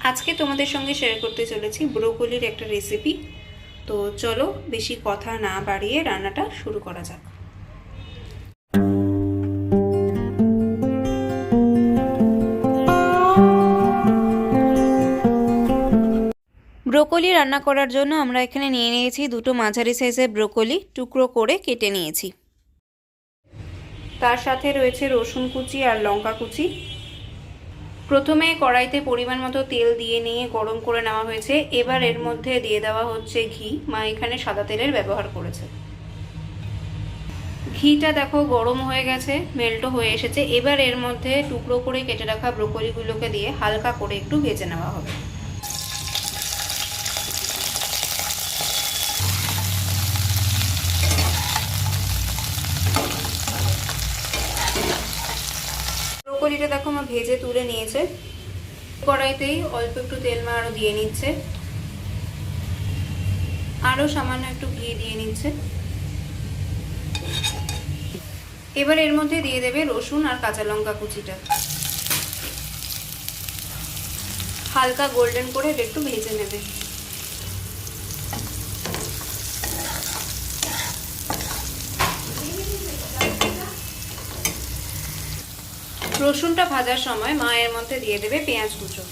আজকে তোমাদের সঙ্গে শেয়ার করতে চলেছি ব্রোকলির একটা রেসিপি তো চলো বেশি কথা না বাড়িয়ে রান্নাটা শুরু করা যাক। ব্রোকলি রান্না করার জন্য আমরা এখানে নিয়ে নিয়েছি দুটো মাঝারি সাইজের ব্রোকলি, টুকরো করে কেটে নিয়েছি। তার সাথে রয়েছে রসুন কুচি আর লঙ্কা কুচি। প্রথমে কড়াইতে পরিমাণ মতো তেল দিয়ে নিয়ে গরম করে নেওয়া হয়েছে। এবার এর মধ্যে দিয়ে দেওয়া হচ্ছে ঘি। মা এখানে সাদা তেলের ব্যবহার করেছে। ঘিটা দেখো গরম হয়ে গেছে মেল্টও হয়ে এসেছে। এবার এর মধ্যে টুকরো করে কেটে রাখা ব্রোকলিগুলোকে দিয়ে হালকা করে একটু ভেজে নেওয়া হবে। ব্রোকলিটা দেখো আমার ভেজে তুলে নিয়েছে। কড়াইতেই অল্প একটু তেল মা আরও দিয়ে নিচ্ছে। আরও সামান্য একটু ঘি দিয়ে নিচ্ছে। এবার এর মধ্যে দিয়ে দেবে রসুন আর কাঁচা লঙ্কা কুচিটা। হালকা গোল্ডেন করে একটু ভেজে নেবে। রসুনটা ভাজার সময় মা এর মধ্যে দিয়ে দেবে পেঁয়াজ কুচো।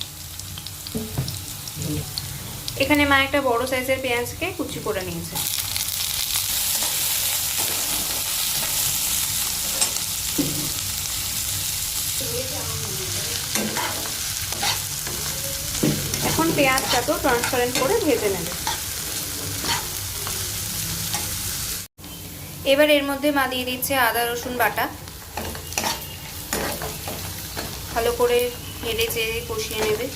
এখানে মা একটা বড় সাইজের পেঁয়াজকে কুচি করে নিয়েছে। এখন পেঁয়াজটাকেও ট্রান্সপারেন্ট করে ভেজে নেবে। এবার এর মধ্যে মা দিয়ে দিচ্ছে আদা রসুন বাটা ভালো করে নেড়ে চেড়ে কষিয়ে নেবে।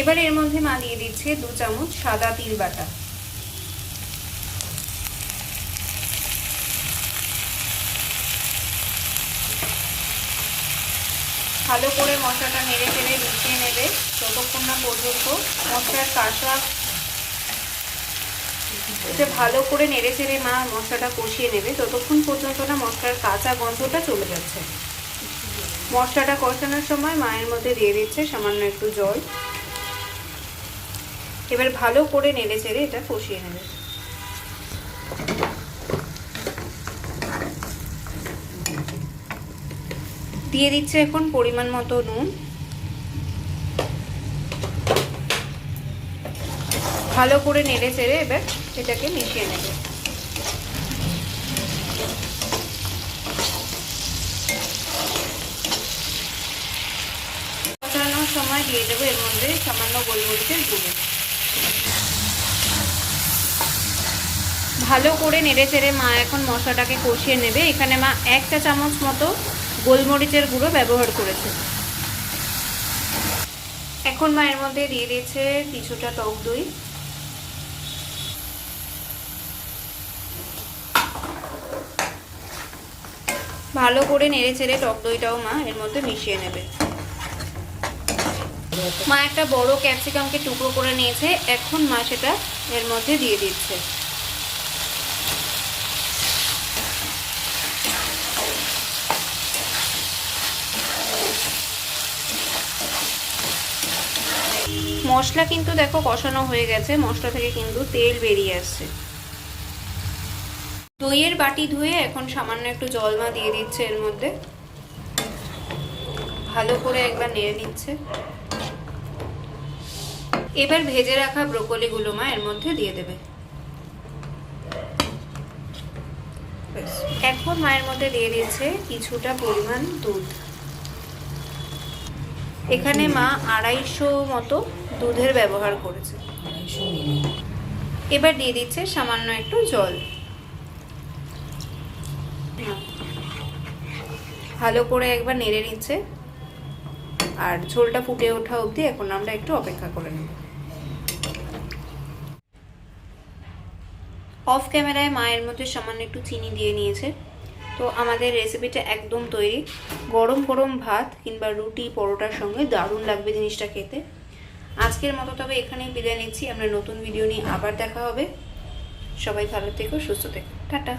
এবার এর মধ্যে মা দিয়ে দিচ্ছে দু চামচ সাদা তিল বাটা। ভালো করে মশলাটা নেড়ে চেড়ে মিশিয়ে নেবে। যতক্ষণ না পর্যন্ত মশলার কাঁচা এটা ভালো করে নেড়ে চেড়ে মা মশলাটা কষিয়ে নেবে। ততক্ষণ পর্যন্ত না মশলার কাঁচা গন্ধটা চলে যাচ্ছে। মশলাটা কষানোর সময় মায়ের মধ্যে দিয়ে দিচ্ছে সামান্য একটু জল। এবার ভালো করে নেড়ে চেড়ে এটা কষিয়ে নেবে। দিয়ে দিচ্ছে এখন পরিমাণ মতো নুন। ভালো করে নেড়ে চেড়ে এবার এটাকে মিশিয়ে নেবে। সময় দিয়ে দেবো এর মধ্যে সামান্য গোলমরিচের গুঁড়ো। ভালো করে নেড়ে চেড়ে মা এখন মশলাটাকে কষিয়ে নেবে। এখানে মা একটা চামচ মতো গোলমরিচের গুঁড়ো ব্যবহার করেছে। এখন মা এর মধ্যে দিয়ে দিয়েছে কিছুটা টক দই। ভালো করে নেড়ে চেড়ে টক দইটাও মা এর মধ্যে মিশিয়ে নেবে। মা একটা বড় ক্যাপসিকামকে টুকরো করে নিয়েছে, এখন মা সেটা এর মধ্যে দিয়ে দিচ্ছে। মশলা কিন্তু দেখো কষানো হয়ে গেছে, মশলা থেকে কিন্তু তেল বেরিয়ে আসছে। দইয়ের বাটি ধুয়ে এখন সামান্য একটু জল মা দিয়ে দিচ্ছে এর মধ্যে। ভালো করে একবার নেড়ে নিচ্ছে। এবার ভেজে রাখা ব্রোকলিগুলো মা এর মধ্যে দিয়ে দেবে। এখন মায়ের মধ্যে দিয়ে দিয়েছে কিছুটা পরিমাণ দুধ। এখানে মা আড়াইশো মতো দুধের ব্যবহার করেছে। এবার দিয়ে দিচ্ছে সামান্য একটু জল। ভালো করে একবার নেড়ে নিচ্ছে। আর ঝোলটা ফুটে ওঠা অবধি এখন আমরা একটু অপেক্ষা করে নেব। অফ ক্যামেরায় মায়ের মধ্যে সামান্য একটু চিনি দিয়ে নিয়েছে। তো আমাদের রেসিপিটা একদম তৈরি। গরম গরম ভাত কিংবা রুটি, পরোটার সঙ্গে দারুণ লাগবে জিনিসটা খেতে। আজকের মতো তবে এখানেই বিদায় নিচ্ছি। আমরা নতুন ভিডিও নিয়ে আবার দেখা হবে। সবাই ভালো থেকো, সুস্থ থেকো। টাটা।